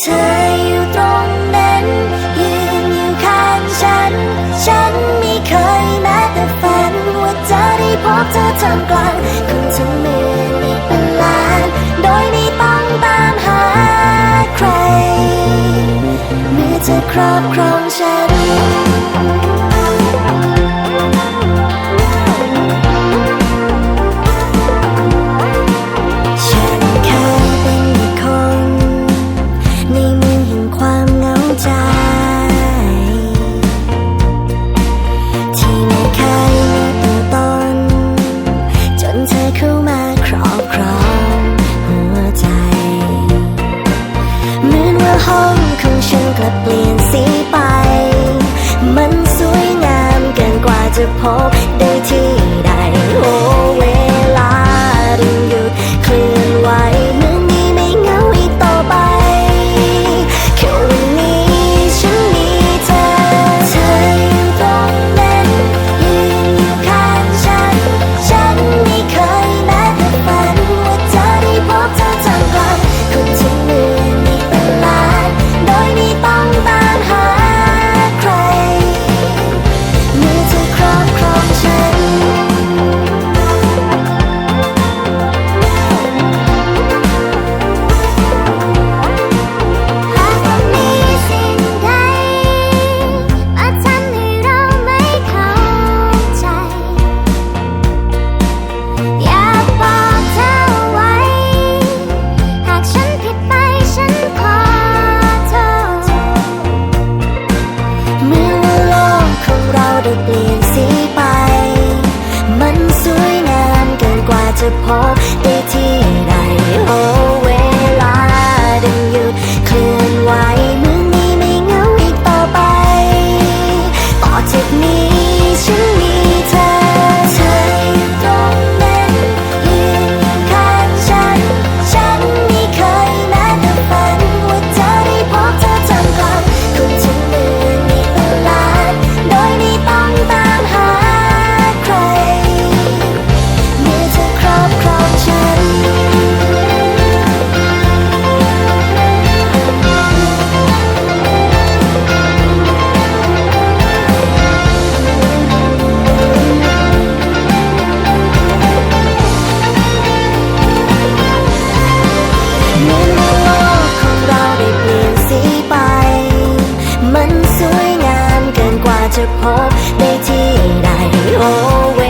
เธออยู่ตรงนั้นยืนอยู่ข้างฉัน ฉันไม่เคยแม้แต่ฝันว่าจะได้พบเธอท่ากลางคนทั้งเมือนี้เป็นาน โดยไม่ต้องตามหาใครเมื่อเธอครอบครองฉัน hope วยงามเกินกว่าจะพบได้ที่ไหนโอ้ กว่าจะพบได้ที่ใดโอ้